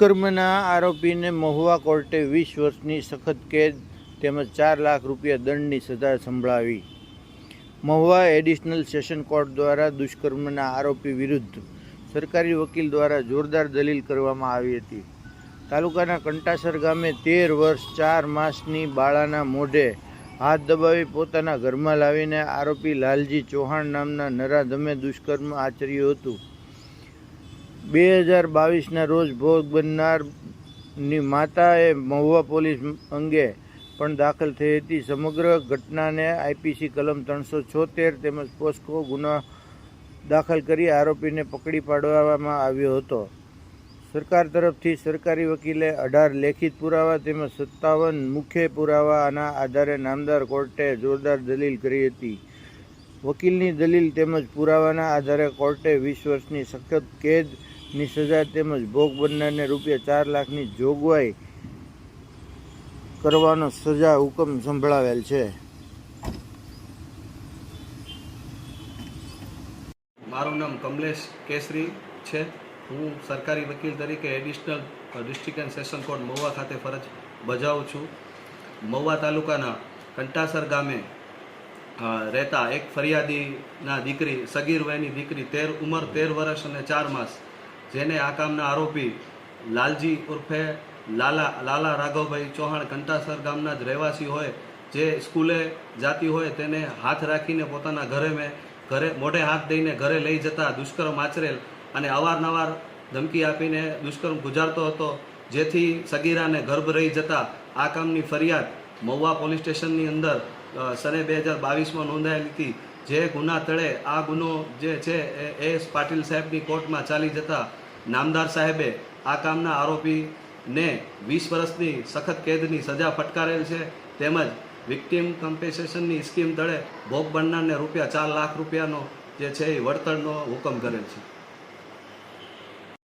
દુષ્કર્મના આરોપીને મહુવા કોર્ટે વીસ વર્ષની સખત કેદ તેમજ ચાર લાખ રૂપિયા દંડની સજા સંભળાવી. મહુવા એડિશનલ સેશન કોર્ટ દ્વારા દુષ્કર્મના આરોપી વિરુદ્ધ સરકારી વકીલ દ્વારા જોરદાર દલીલ કરવામાં આવી હતી. તાલુકાના કંટાસર ગામે તેર વર્ષ ચાર માસની બાળાના મોઢે હાથ દબાવી પોતાના ઘરમાં લાવીને આરોપી લાલજી ચૌહાણ નામના નરાધમે દુષ્કર્મ આચર્યું હતું. બે હજાર બાવીસના રોજ ભોગ બનનારની માતાએ મહુવા પોલીસ અંગે પણ દાખલ થઈ હતી. સમગ્ર ઘટનાને આઈપીસી કલમ ત્રણસો છોતેર તેમજ પોસ્કો ગુનો દાખલ કરી આરોપીને પકડી પાડવામાં આવ્યો હતો. સરકાર તરફથી સરકારી વકીલે અઢાર લેખિત પુરાવા તેમજ સત્તાવન મુખ્ય પુરાવાના આધારે નામદાર કોર્ટે જોરદાર દલીલ કરી હતી. વકીલની દલીલ તેમજ પુરાવાના આધારે કોર્ટે વીસ વર્ષની સખત કેદની સજા તેમજ ભોગ બનનારને રૂપિયા ચાર લાખની જોગવાઈ કરવાનો સજા હુકમ સંભળાવેલ છે. મારું નામ કમલેશ કેસરી છે. હું સરકારી વકીલ તરીકે additional district and session court Mahuva ખાતે ફરજ બજાવું છું. મહુવા તાલુકાના કંટાસર ગામે રહેતા એક ફરિયાદીના દીકરી, સગીર વયની દીકરી તેર, ઉંમર તેર વર્ષ અને ચાર માસ જેને આ કામના આરોપી લાલજી ઉર્ફે લાલા લાલા રાઘવભાઈ ચૌહાણ કંટાસર ગામના જ રહેવાસી હોય, જે સ્કૂલે જાતી હોય તેને હાથ રાખીને પોતાના ઘરે મેં, ઘરે, મોઢે હાથ દઈને ઘરે લઈ જતા દુષ્કર્મ આચરેલ અને અવારનવાર ધમકી આપીને દુષ્કર્મ ગુજારતો હતો, જેથી સગીરાને ગર્ભ રહી જતા આ કામની ફરિયાદ મહુવા પોલીસ સ્ટેશનની અંદર સને બે હજાર બાવીસમાં નોંધાયેલી હતી. જે ગુના તળે આ ગુનો જે છે એ એસ પાટીલ સાહેબની કોર્ટમાં ચાલી જતા નામદાર સાહેબે આ કામના આરોપીને વીસ વર્ષની સખત કેદની સજા ફટકારેલ છે. તેમજ વિક્ટીમ કમ્પેસેશનની સ્કીમ તળે ભોગ બનનારને રૂપિયા ચાર લાખ રૂપિયાનો જે છે એ વળતરનો હુકમ કરેલ છે.